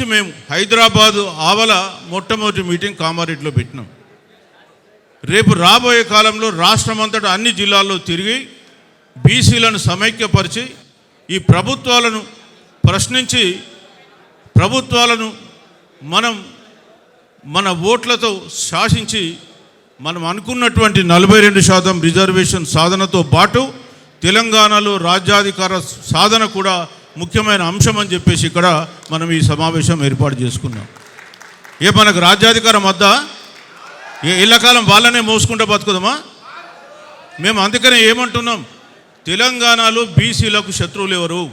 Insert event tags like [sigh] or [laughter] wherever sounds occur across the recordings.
నుంచి మేము హైదరాబాదు ఆవల మొట్టమొదటి మీటింగ్ కామారెడ్డిలో పెట్టినాం. రేపు రాబోయే కాలంలో రాష్ట్రమంతటా అన్ని జిల్లాల్లో తిరిగి బీసీలను సమైక్యపరిచి ఈ ప్రభుత్వాలను ప్రశ్నించి ప్రభుత్వాలను మనం మన ఓట్లతో శాసించి మనం అనుకున్నటువంటి నలభై రెండు శాతం రిజర్వేషన్ సాధనతో పాటు తెలంగాణలో రాజ్యాధికార సాధన కూడా ముఖ్యమైన అంశం అని చెప్పేసి ఇక్కడ మనం ఈ సమావేశం ఏర్పాటు చేసుకున్నాం. ఏ మనకు రాజ్యాధికారం వద్దా? ఏ ఇళ్ళకాలం వాళ్ళనే మోసుకుంటూ బతుకుదామా? మేము అందుకనే ఏమంటున్నాం తెలంగాణలో బీసీలకు శత్రువులు ఎవరు?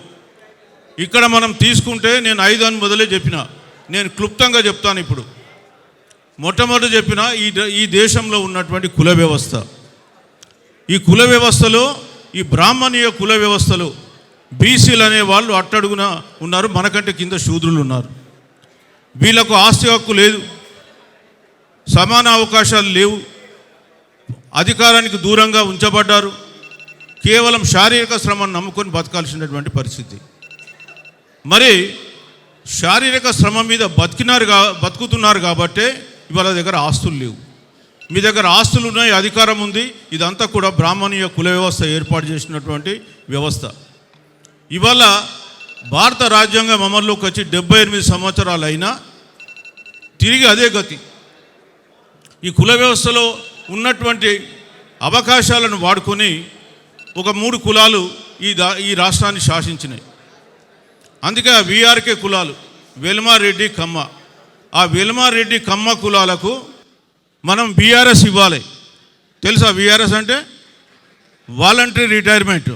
ఇక్కడ మనం తీసుకుంటే నేను ఐదు అని మొదలే చెప్పిన. నేను క్లుప్తంగా చెప్తాను ఇప్పుడు. మొట్టమొదటి చెప్పిన ఈ ఈ దేశంలో ఉన్నటువంటి కుల వ్యవస్థ. ఈ కుల వ్యవస్థలో ఈ బ్రాహ్మణీయ కుల వ్యవస్థలో బీసీలు అనే వాళ్ళు అట్టడుగున ఉన్నారు మనకంటే కింద శూద్రులు ఉన్నారు. వీళ్ళకు ఆస్తి హక్కు లేదు సమాన అవకాశాలు లేవు అధికారానికి దూరంగా ఉంచబడ్డారు కేవలం శారీరక శ్రమను నమ్ముకొని బతకాల్సినటువంటి పరిస్థితి. మరి శారీరక శ్రమ మీద బతికినారు కా బతుకుతున్నారు కాబట్టే ఇవాళ దగ్గర ఆస్తులు లేవు. మీ దగ్గర ఆస్తులు ఉన్నాయి అధికారం ఉంది ఇదంతా కూడా బ్రాహ్మణీయ కుల వ్యవస్థ ఏర్పాటు చేసినటువంటి వ్యవస్థ. ఇవాళ భారత రాజ్యాంగం అమల్లోకి వచ్చి డెబ్బై ఎనిమిది సంవత్సరాలు అయినా తిరిగి అదే గతి. ఈ కుల వ్యవస్థలో ఉన్నటువంటి అవకాశాలను వాడుకొని ఒక మూడు కులాలు ఈ దా ఈ రాష్ట్రాన్ని శాసించినాయి. అందుకే ఆ వీఆర్కే కులాలు వెల్మారెడ్డి కమ్మ ఆ వెల్మారెడ్డి కమ్మ కులాలకు మనం బీఆర్ఎస్ ఇవ్వాలి. తెలుసా బీఆర్ఎస్ అంటే? Voluntary retirement.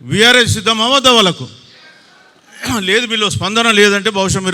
వీఆర్ఎస్ సిద్ధం అవ్వద్దా వాళ్ళకు. [clears throat] లేదు వీళ్ళు స్పందన లేదంటే బహుశా మీరు